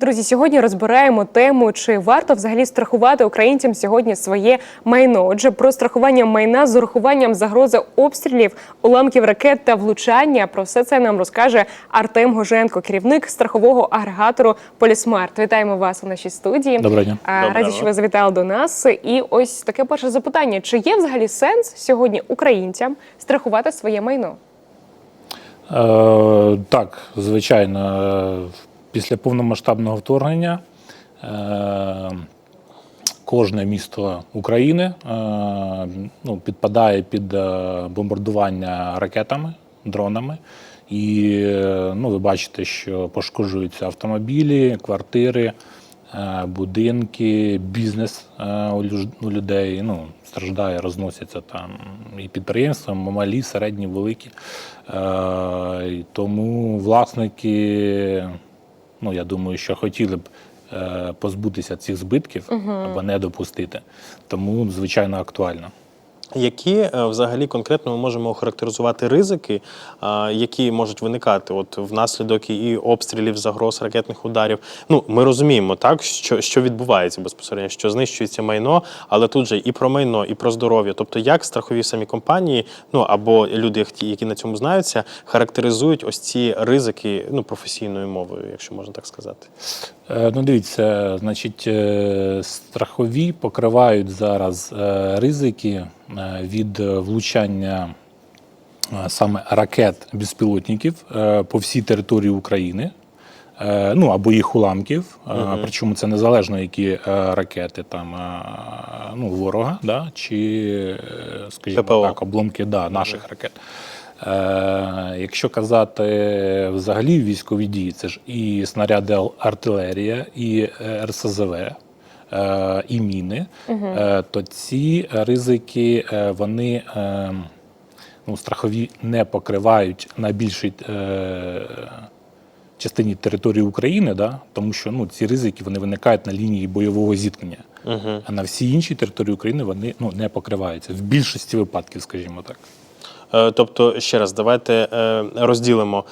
Друзі, сьогодні розбираємо тему, чи варто взагалі страхувати українцям сьогодні своє майно. Отже, про страхування майна з урахуванням загрози обстрілів, уламків ракет та влучання. Про все це нам розкаже Артем Гоженко, керівник страхового агрегатору Полісмарт. Вітаємо вас у нашій студії. Доброго дня. Доброго. Раді, що ви завітали до нас. І ось таке перше запитання: чи є взагалі сенс сьогодні українцям страхувати своє майно? Е, так, звичайно, е, після повномасштабного вторгнення е, кожне місто України е, ну, підпадає під е, бомбардування ракетами, дронами. І ну, ви бачите, що пошкоджуються автомобілі, квартири, будинки, бізнес у людей. Ну, страждає, розносяться там і підприємства, малі, середні, великі. Тому власники, ну я думаю, що хотіли б е, позбутися цих збитків або не допустити. Тому, звичайно, актуально. Які е, взагалі конкретно ми можемо охарактеризувати ризики, які можуть виникати от внаслідок і обстрілів, загроз ракетних ударів? Ну ми розуміємо, так що, що відбувається безпосередньо, що знищується майно, але тут же і про майно, і про здоров'я. Тобто, як страхові самі компанії, ну або люди, які на цьому знаються, характеризують ось ці ризики ну професійною мовою, якщо можна так сказати. Е, Ну, дивіться, значить, е, страхові покривають зараз е, ризики від влучання саме ракет безпілотників по всій території України. Ну або їх уламків, е, причому це незалежно які ракети там ну, ворога, да, чи, скажімо ППО. так, обломки да, наших ракет. Е, якщо казати взагалі військові дії, це ж і снаряди артилерія, і е, РСЗВ, е, і міни, е, то ці ризики вони е, ну, страхові не покривають на більшій е, частині території України, да, тому що ну, ці ризики вони виникають на лінії бойового зіткнення. Угу. А на всій іншій території України вони ну, не покриваються в більшості випадків, скажімо так. Е, Тобто, ще раз, давайте е, розділимо,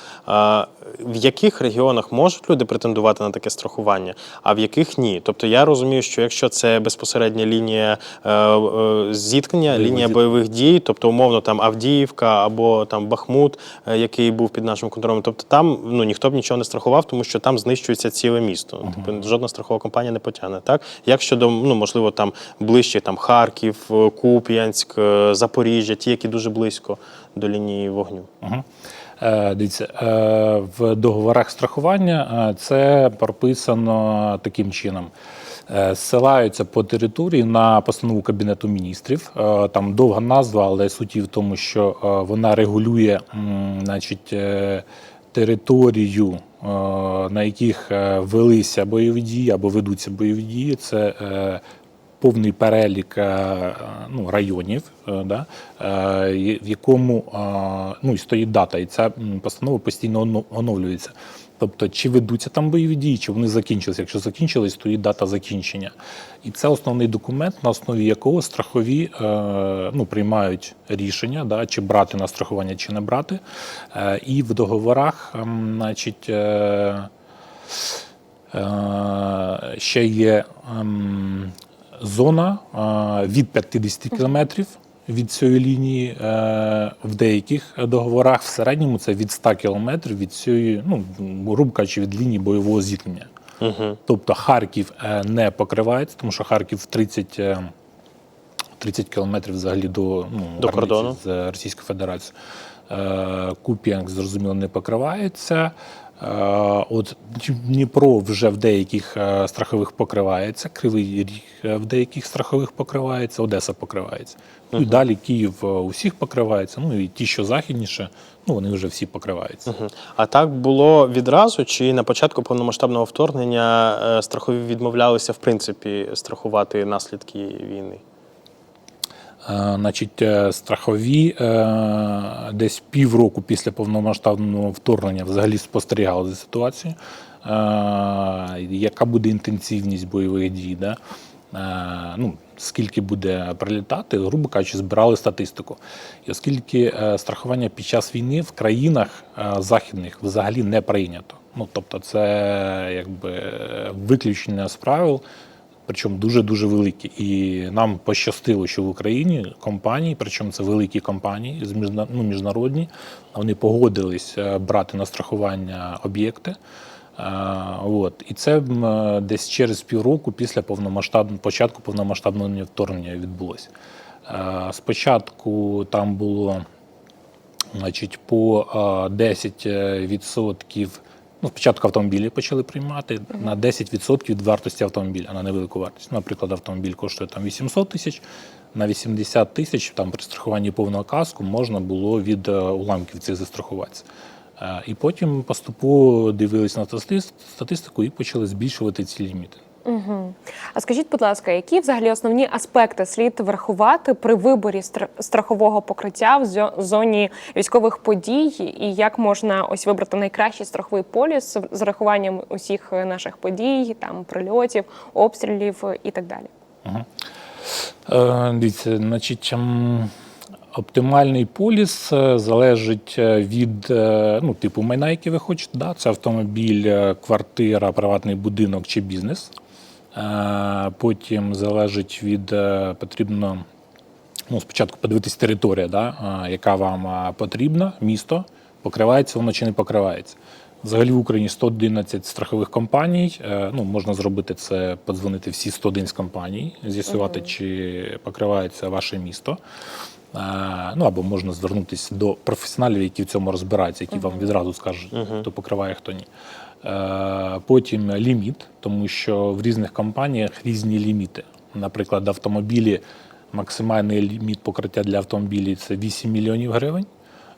в яких регіонах можуть люди претендувати на таке страхування, а в яких ні. Тобто я розумію, що якщо це безпосередня лінія е, зіткнення, лінія бойових дій, тобто умовно там Авдіївка або там Бахмут, який був під нашим контролем, тобто там ну ніхто б нічого не страхував, тому що там знищується ціле місто. Тобто жодна страхова компанія не потягне. Так як щодо ну можливо там ближче там Харків, Куп'янськ, Запоріжжя, ті, які дуже близько до лінії вогню. Угу. Е, дивіться, е, в договорах страхування е, це прописано таким чином. Е, Зсилаються по території на постанову Кабінету міністрів. Е, Там довга назва, але суть її в тому, що вона регулює значить, територію, на яких велися бойові дії або ведуться бойові дії. Це повний перелік е, ну, районів, е, да, е, в якому ну, і стоїть дата, і ця постанова постійно оновлюється. Тобто, чи ведуться там бойові дії, чи вони закінчилися. Якщо закінчились, стоїть дата закінчення. І це основний документ, на основі якого страхові ну, приймають рішення, да, чи брати на страхування, чи не брати. І в договорах, ем, значить, Ще є ем, зона е, від 50 кілометрів від цієї лінії. Е, В деяких договорах в середньому це від 100 кілометрів від цієї, ну, грубо кажучи, від лінії бойового зіткнення. Угу. Тобто Харків е, не покривається, тому що Харків 30, е, 30 кілометрів взагалі до, ну, До кордону. з Російською Федерацією. Е, зрозуміло, не покривається. Е, От Дніпро вже в деяких е, страхових покривається, Кривий Ріг е, в деяких страхових покривається, Одеса покривається. Ну і далі Київ у всіх покривається. Ну і ті, що західніше, ну вони вже всі покриваються. А так було відразу, чи на початку повномасштабного вторгнення страхові відмовлялися в принципі страхувати наслідки війни? Е, Значить, е, страхові е, десь півроку після повномасштабного вторгнення взагалі спостерігали за ситуацією, яка буде інтенсивність бойових дій. Да? ну, скільки буде прилітати, грубо кажучи, збирали статистику. І оскільки страхування під час війни в країнах західних взагалі не прийнято. Ну, тобто, це якби виключення з правил, причому дуже-дуже великі. І нам пощастило, що в Україні компанії, причому це великі компанії, ну, міжнародні, вони погодились е, брати на страхування об'єкти. Е, От. І це е, десь через півроку після повномасштабного початку повномасштабного вторгнення відбулося. Спочатку там було значить, по е, 10%. Ну, спочатку автомобілі почали приймати на 10% від вартості автомобіля на невелику вартість. Наприклад, автомобіль коштує там 800 тисяч, на 80 тисяч там при страхуванні повного каску можна було від е, уламків цих застрахуватися. Е, І потім поступово дивились на статистику і почали збільшувати ці ліміти. Угу. А скажіть, будь ласка, які взагалі основні аспекти слід врахувати при виборі страхового покриття в зоні військових подій, і як можна ось вибрати найкращий страховий поліс з рахуванням усіх наших подій, там прильотів, обстрілів і так далі? Е, Дивіться, значить, ем, оптимальний поліс е, залежить е, від е, ну, типу майна, який ви хочете. Да? Це автомобіль, квартира, приватний будинок чи бізнес. Потім залежить від е, потрібно. Ну, спочатку подивитись територія, да, яка вам потрібна, місто, покривається воно чи не покривається. Взагалі в Україні 111 страхових компаній. Е, Ну, можна зробити це, подзвонити всі 111 компаній, з'ясувати, чи покривається ваше місто. Е, Ну або можна звернутися до професіоналів, які в цьому розбираються, які вам відразу скажуть, хто покриває, хто ні. Е, Потім ліміт, тому що в різних компаніях різні ліміти. Наприклад, автомобілі, максимальний ліміт покриття для автомобілів це 8 мільйонів гривень.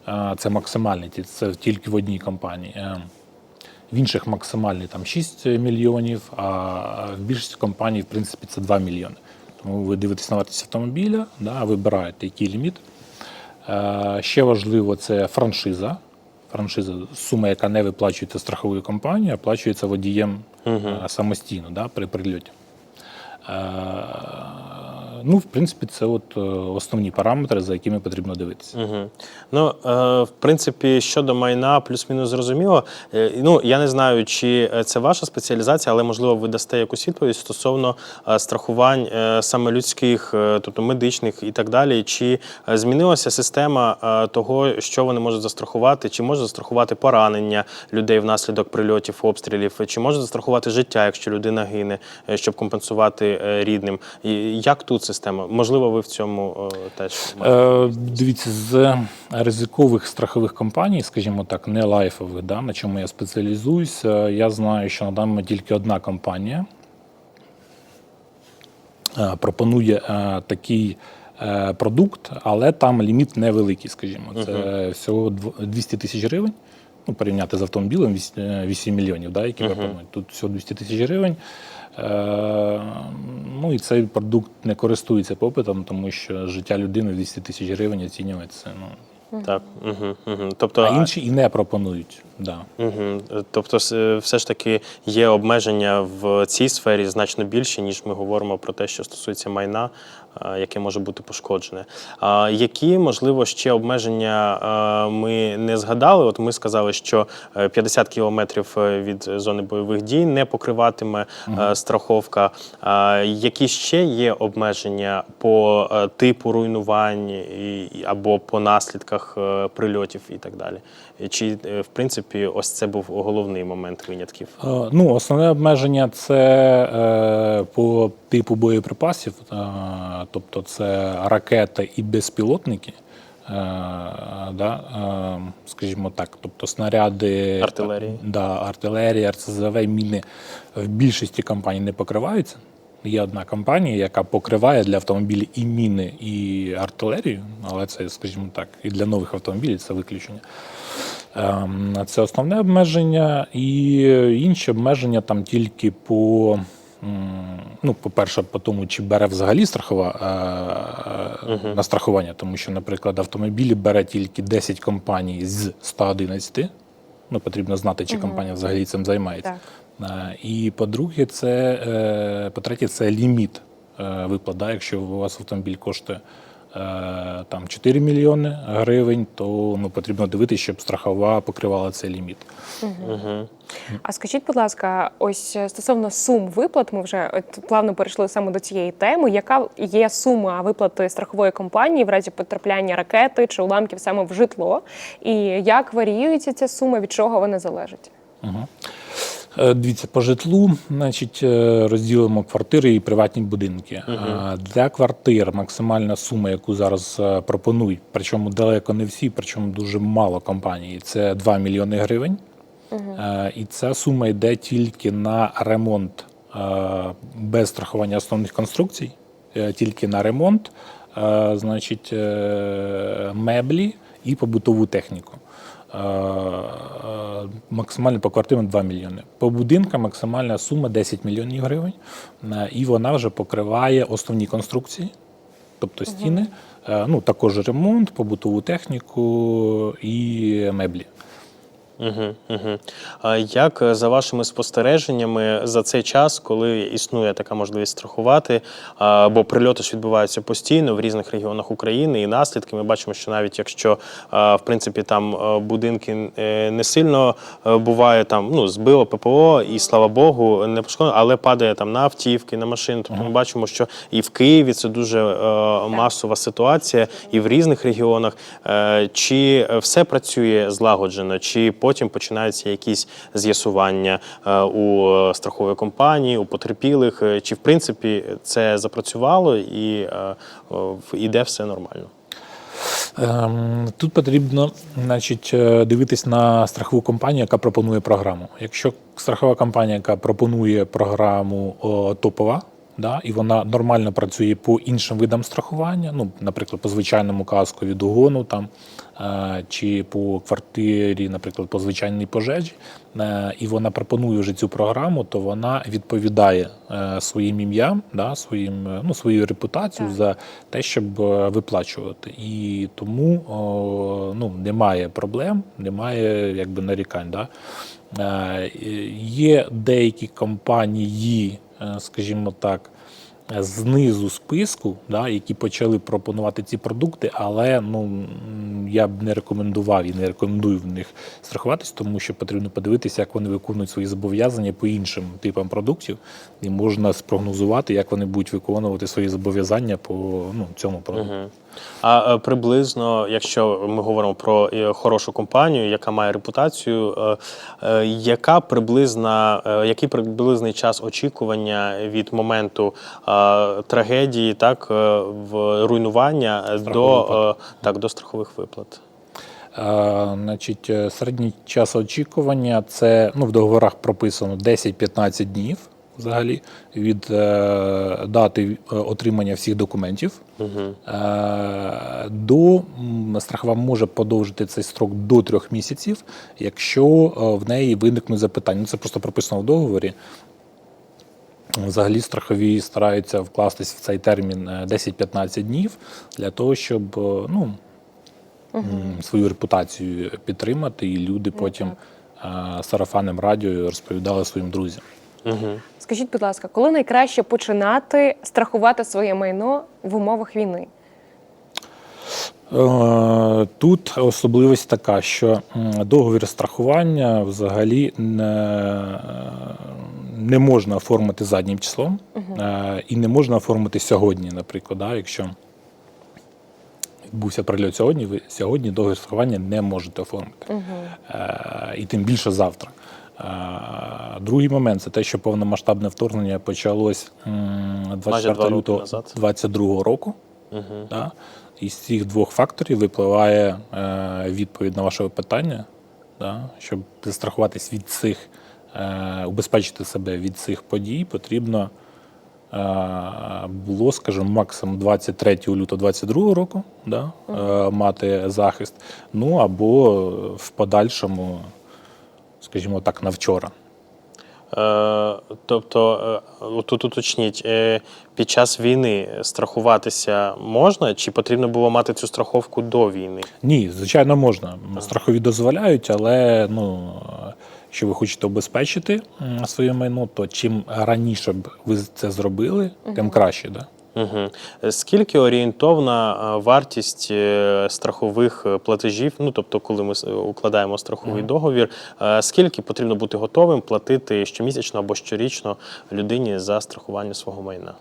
Е, Це максимальний, це тільки в одній компанії. Е, В інших максимальний там 6 мільйонів, а в більшості компаній, в принципі, це 2 мільйони. Тому ви дивитесь на вартість автомобіля, да, вибираєте, який ліміт. Ще важливо це франшиза. Франшиза сума, яка не виплачується страховою компанією, а оплачується водієм угу. самостійно да, при прильоті. Ну, в принципі, це от е, основні параметри, за якими потрібно дивитися. Угу. Ну, е, в принципі, щодо майна, плюс-мінус зрозуміло. Е, ну, я не знаю, чи це ваша спеціалізація, але можливо ви дасте якусь відповідь стосовно страхувань саме людських, тобто медичних і так далі. Чи змінилася система того, що вони можуть застрахувати, чи може застрахувати поранення людей внаслідок прильотів, обстрілів, чи може застрахувати життя, якщо людина гине, щоб компенсувати рідним. І як тут система? Можливо, ви в цьому е, теж маєте Е, дивіться, з ризикових страхових компаній, скажімо так, не лайфових, да, на чому я спеціалізуюсь, е, я знаю, що на момент тільки одна компанія е, пропонує е, такий е, продукт, але там ліміт невеликий, скажімо. Це всього 200 тисяч гривень. Ну, порівняти з автомобілем е, 8 мільйонів, да, які пропонують. Тут всього 200 тисяч гривень. Е, ну і цей продукт не користується попитом, тому що життя людини в 200 тисяч гривень оцінюється. Ну, Так, угу, угу. Тобто, а інші і не пропонують. Да. угу. тобто, все ж таки є обмеження в цій сфері значно більші, ніж ми говоримо про те, що стосується майна, яке може бути пошкоджене. Які, можливо, ще обмеження ми не згадали? От ми сказали, що е, 50 кілометрів е, від зони бойових дій не покриватиме е, страховка. Які ще є обмеження по е, типу руйнувань або по наслідках е, прильотів і так далі? Чи, е, в принципі, ось це був головний момент винятків? Е, Ну, основне обмеження це е, по типу боєприпасів, е, тобто це ракети і безпілотники. Е, да, е, скажімо так, тобто снаряди Артилерії. Да, артилерія, РСЗВ, міни в більшості компаній не покриваються. Є одна компанія, яка покриває для автомобілів і міни, і артилерію, але це, скажімо так, і для нових автомобілів це виключення. Ем, Це основне обмеження, і інші обмеження там тільки по. Ну, по-перше, по тому, чи бере взагалі страхова е, на страхування, тому що, наприклад, автомобілі бере тільки 10 компаній з 111. Ну, потрібно знати, чи компанія взагалі цим займається. Так. Е, І по-друге, це е, по-третє, це ліміт е, виплат. Да? Якщо у вас автомобіль коштує там 4 мільйони гривень, то ну, потрібно дивитися, щоб страхова покривала цей ліміт. Угу. А скажіть, будь ласка, ось е, стосовно сум виплат, ми вже от плавно перейшли саме до цієї теми. Яка є сума виплати страхової компанії в разі потрапляння ракети чи уламків саме в житло? І як варіюється ця сума, від чого вона залежить? Е, Дивіться, по житлу, значить, е, розділимо квартири і приватні будинки. Е, Для квартир максимальна сума, яку зараз е, пропонують, причому далеко не всі, причому дуже мало компаній, це 2 мільйони гривень. Е, І ця сума йде тільки на ремонт е, без страхування основних конструкцій, е, тільки на ремонт, е, значить, е, меблі і побутову техніку. Е, е, Максимально по квартирам 2 мільйони. По будинкам максимальна сума 10 мільйонів гривень, Е, і вона вже покриває основні конструкції, тобто стіни, ну також ремонт, побутову техніку і меблі. Угу, угу. А як е, за вашими спостереженнями за цей час, коли існує така можливість страхувати, а, бо прильоти ж відбуваються постійно в різних регіонах України, і наслідки ми бачимо, що навіть якщо а, в принципі там е, будинки е, не сильно е, буває там ну збило ППО, і слава Богу, не пошкоджено, але падає там на автівки, на машини. Тобто ми бачимо, що і в Києві це дуже е, масова ситуація, і в різних регіонах. Е, Чи все працює злагоджено, чи потім починаються якісь з'ясування е, у е, страхової компанії, у потерпілих, е, чи в принципі це запрацювало і е, іде все нормально? Ем, Тут потрібно значить, дивитись на страхову компанію, яка пропонує програму. Якщо страхова компанія, яка пропонує програму топова, да, і вона нормально працює по іншим видам страхування, ну, наприклад, по звичайному каску від угону там, чи по квартирі, наприклад, по звичайній пожежі, е, і вона пропонує вже цю програму, то вона відповідає е, своїм ім'ям, да, своїм, е, ну, своєю репутацією за те, щоб виплачувати. І тому ну, немає проблем, немає якби нарікань. Да? Є деякі компанії, скажімо так, знизу списку, да, які почали пропонувати ці продукти, але ну, я б не рекомендував і не рекомендую в них страхуватись, тому що потрібно подивитися, як вони виконують свої зобов'язання по іншим типам продуктів, і можна спрогнозувати, як вони будуть виконувати свої зобов'язання по ну, цьому продукту. А е, приблизно, якщо ми говоримо про е, хорошу компанію, яка має репутацію, е, яка приблизна, який приблизний час очікування від моменту трагедії, так в руйнування Страховий до, е, так, до страхових виплат? Е, Значить, середній час очікування це ну, в договорах прописано 10-15 днів взагалі від е, дати е, отримання всіх документів. Е, до страхова може подовжити цей строк до трьох місяців, якщо в неї виникнуть запитання. Ну, Це просто прописано в договорі. Взагалі страхові стараються вкластись в цей термін е, 10-15 днів для того, щоб ну, м, свою репутацію підтримати, і люди потім е, сарафанним радіо розповідали своїм друзям. Угу. Скажіть, будь ласка, коли найкраще починати страхувати своє майно в умовах війни? Е, Тут особливість така, що договір страхування взагалі не, не можна оформити заднім числом е, і не можна оформити сьогодні, наприклад, да, якщо відбувся прильот сьогодні, ви сьогодні договір страхування не можете оформити. Е, І тим більше завтра. Другий момент це те, що повномасштабне вторгнення почалось 24 лютого 2022 року. Да? Із цих двох факторів випливає е, відповідь на ваше питання, да? щоб застрахуватись від цих, е, убезпечити себе від цих подій, потрібно е, було, скажімо, максимум 23 лютого 2022 року да? е, мати захист, ну або в подальшому, скажімо так, на вчора. Е, тобто, е, тут уточніть, е, під час війни страхуватися можна, чи потрібно було мати цю страховку до війни? Ні, звичайно, можна. Страхові дозволяють, але ну, що ви хочете обезпечити своє майно, то чим раніше б ви це зробили, тим краще. Да? Угу. Скільки орієнтовна е, вартість е, страхових е, платежів? Ну тобто, коли ми укладаємо страховий договір, е, скільки потрібно бути готовим платити щомісячно або щорічно людині за страхування свого майна?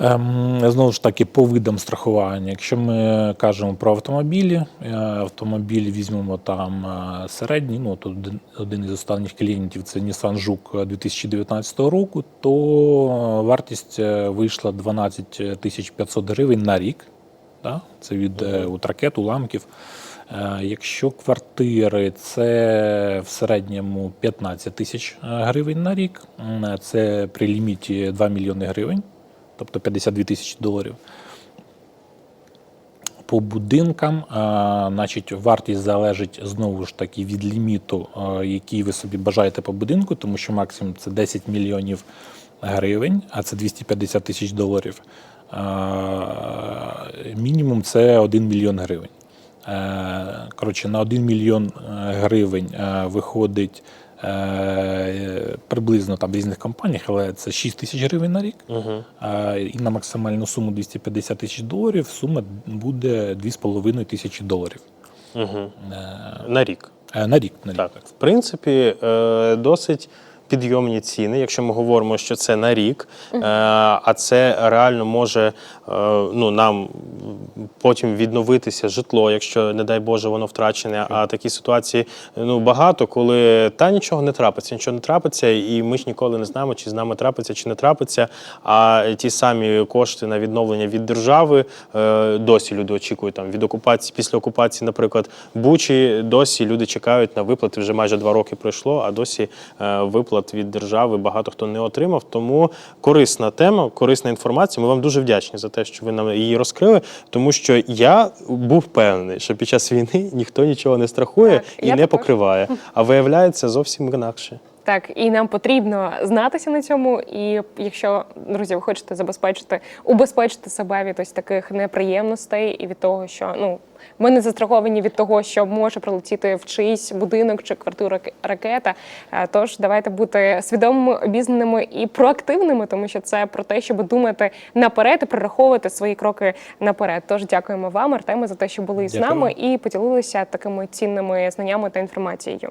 Ем, знову ж таки, по видам страхування. Якщо ми кажемо про автомобілі, е, автомобіль візьмемо там е, середній, ну тут один- із останніх клієнтів це Nissan Juke 2019 року, то вартість е, вийшла 12 тисяч 500 гривень на рік. Да? Це від от ракет, уламків. Якщо квартири, це в середньому 15 тисяч гривень на рік. Це при ліміті 2 мільйони гривень, тобто 52 тисячі доларів. По будинкам, а, значить, вартість залежить знову ж таки від ліміту, а, який ви собі бажаєте по будинку, тому що максимум це 10 мільйонів гривень, а це 250 тисяч доларів. А, Мінімум це 1 мільйон гривень. Е, Коротше, на 1 мільйон е, гривень е, виходить е, приблизно там в різних компаніях, але це 6 тисяч гривень на рік. Е, І на максимальну суму 250 тисяч доларів сума буде 2,5 тисячі доларів. Угу. На рік. Е, На рік. На рік. Так, в принципі, е, досить підйомні ціни, якщо ми говоримо, що це на рік, е, а це реально може е, ну, нам потім відновитися житло, якщо, не дай Боже, воно втрачене. А такі ситуації ну, багато, коли та нічого не трапиться, нічого не трапиться, і ми ж ніколи не знаємо, чи з нами трапиться, чи не трапиться. А ті самі кошти на відновлення від держави е, досі люди очікують там від окупації, після окупації, наприклад, Бучі, досі люди чекають на виплати. Вже майже два роки пройшло, а досі е, виплат від держави багато хто не отримав. Тому корисна тема, корисна інформація. Ми вам дуже вдячні за те, що ви нам її розкрили, тому що я був впевнений, що під час війни ніхто нічого не страхує Так, і не також. покриває. А виявляється зовсім інакше. Так, і нам потрібно знатися на цьому. І якщо друзі, ви хочете забезпечити, убезпечити себе від ось таких неприємностей і від того, що ну ми не застраховані від того, що може прилетіти в чийсь будинок чи квартиру ракета. Е, Тож давайте бути свідомими, обізнаними і проактивними, тому що це про те, щоб думати наперед і прораховувати свої кроки наперед. Тож дякуємо вам, Артеме, за те, що були з нами і поділилися такими цінними знаннями та інформацією.